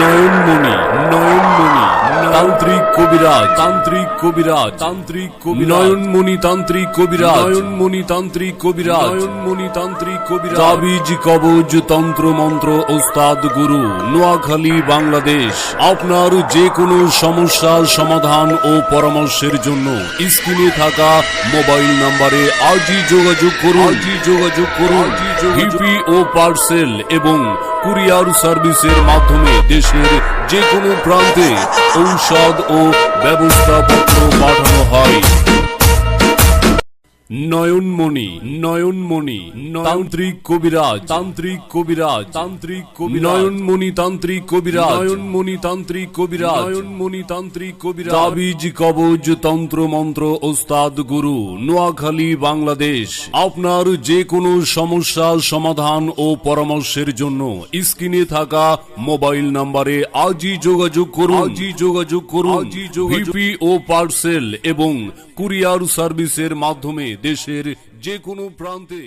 নয়নমণি নয়নমণি তান্ত্রিক কবিরাজ তান্ত্রিক কবিরাজ তান্ত্রিক কবি নয়নমণি তান্ত্রিক কবিরাজ। নয়নমণি তান্ত্রিক কবিরাজ। নয়নমণি তান্ত্রিক কবিরাজ। তাবিজ কবজ তন্ত্র মন্ত্র ওস্তাদ গুরু নোয়াখালী বাংলাদেশ। আপনার যে কোনো সমস্যার সমাধান ও পরামর্শের জন্য স্ক্রিনে থাকা মোবাইল নম্বরে আজই যোগাযোগ করুন। আজই যোগাযোগ করুন। ভিপি ও পার্সেল এবং কুরিয়ার সার্ভিসের মাধ্যমে দেশের যে কোনো প্রান্তে ঔষধ ও ব্যবস্থাপত্র নয়নমণি নয়নমণি তান্ত্রিক কবিরাজ তান্ত্রিক কবিরাজ তান্ত্রিক কবি নয়নমণি তান্ত্রিক কবিরাজ। নয়নমণি তান্ত্রিক কবিরাজ। নয়নমণি তান্ত্রিক কবিরাজ। তাবিজ কবজ তন্ত্র মন্ত্র ওস্তাদ গুরু নোয়াখালী বাংলাদেশ। আপনার যে কোনো সমস্যার সমাধান ও পরামর্শের জন্য স্ক্রিনে থাকা মোবাইল নম্বরে আজই যোগাযোগ করুন। আজই যোগাযোগ করুন। ভিপি ও পার্সেল এবং কুরিয়ার সার্ভিসের মাধ্যমে দেশের যে কোনো প্রান্তে